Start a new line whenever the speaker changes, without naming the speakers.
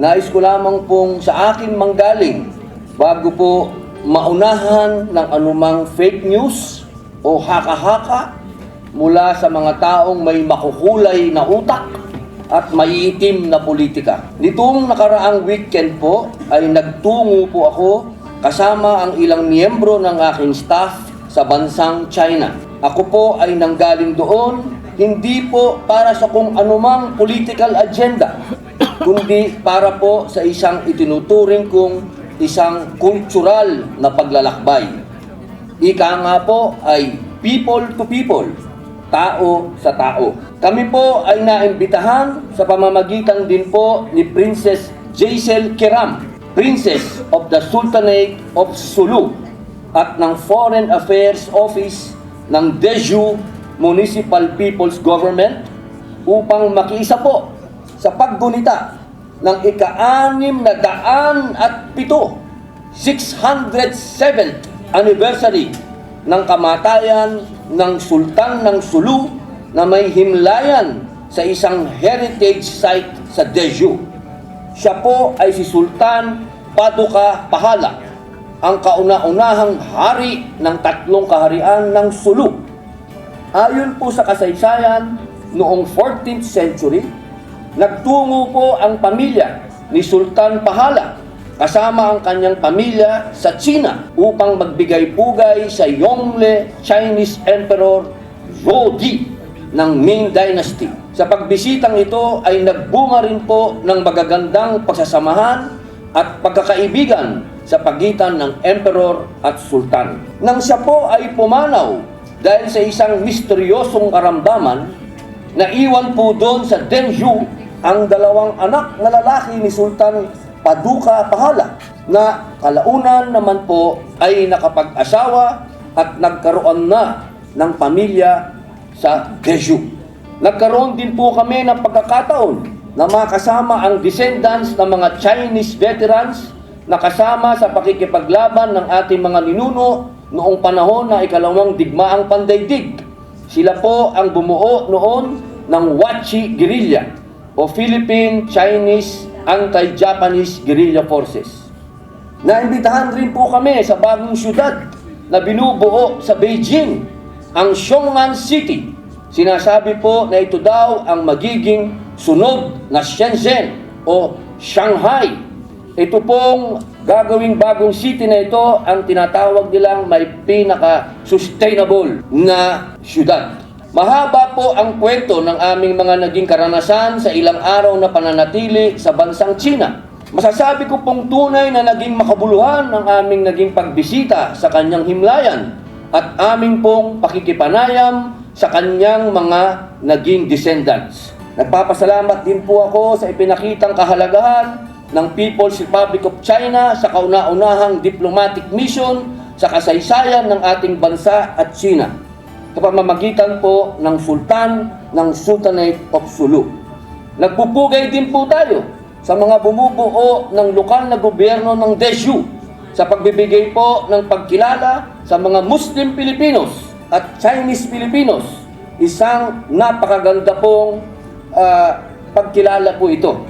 nais ko lamang pong sa akin manggaling bago po maunahan ng anumang fake news o haka-haka mula sa mga taong may makukulay na utak at maiitim na politika. Nitong nakaraang weekend po ay nagtungo po ako kasama ang ilang miyembro ng aking staff sa bansang China. Ako po ay nanggaling doon hindi po para sa kung anumang political agenda, kundi para po sa isang itinuturing kong isang cultural na paglalakbay. Ika nga po ay people to people, tao sa tao. Kami po ay naimbitahan sa pamamagitan din po ni Princess Jaisel Kiram, Princess of the Sultanate of Sulu at ng Foreign Affairs Office ng Deju Municipal People's Government upang makiisa po sa paggunita ng ika-anim na daan at pito 607th anniversary ng kamatayan ng Sultan ng Sulu na may himlayan sa isang heritage site sa Deju. Siya po ay si Sultan Paduka Pahala, ang kauna-unahang hari ng tatlong kaharian ng Sulu. Ayon po sa kasaysayan, noong 14th century, nagtungo po ang pamilya ni Sultan Pahala kasama ang kanyang pamilya sa China upang magbigay-pugay sa Yongle Chinese Emperor Zhou ng Ming Dynasty. Sa pagbisitang ito ay nagbunga rin po ng magagandang pagsasamahan at pagkakaibigan sa pagitan ng Emperor at Sultan. Nang siya po ay pumanaw dahil sa isang misteryosong karamdaman, naiwan po doon sa Denju ang dalawang anak na lalaki ni Sultan Paduka Pahala na kalaunan naman po ay nakapag-asawa at nagkaroon na ng pamilya sa Deju. Nagkaroon din po kami ng pagkakataon na makasama ang descendants ng mga Chinese veterans na kasama sa pakikipaglaban ng ating mga ninuno noong panahon na ikalawang digmaang pandaigdig. Sila po ang bumuo noon ng Wachi Guerrilla o Philippine Chinese Anti-Japanese Guerrilla Forces. Naimbitahan rin po kami sa bagong syudad na binubuo sa Beijing, ang Xiong'an City. Sinasabi po na ito daw ang magiging sunod na Shenzhen o Shanghai. Ito pong gagawing bagong city na ito ang tinatawag nilang may pinaka-sustainable na syudad. Mahaba po ang kwento ng aming mga naging karanasan sa ilang araw na pananatili sa bansang China. Masasabi ko pong tunay na naging makabuluhan ang aming naging pagbisita sa kanyang himlayan at aming pong pakikipanayam sa kanyang mga naging descendants. Nagpapasalamat din po ako sa ipinakitang kahalagahan ng People's Republic of China sa kauna-unahang diplomatic mission sa kasaysayan ng ating bansa at China sa pamamagitan po ng Sultan ng Sultanate of Sulu. Nagpupugay din po tayo sa mga bumubuo ng lokal na gobyerno ng Deju sa pagbibigay po ng pagkilala sa mga Muslim Filipinos at Chinese Filipinos. Isang napakaganda pong ah, pagkilala po ito.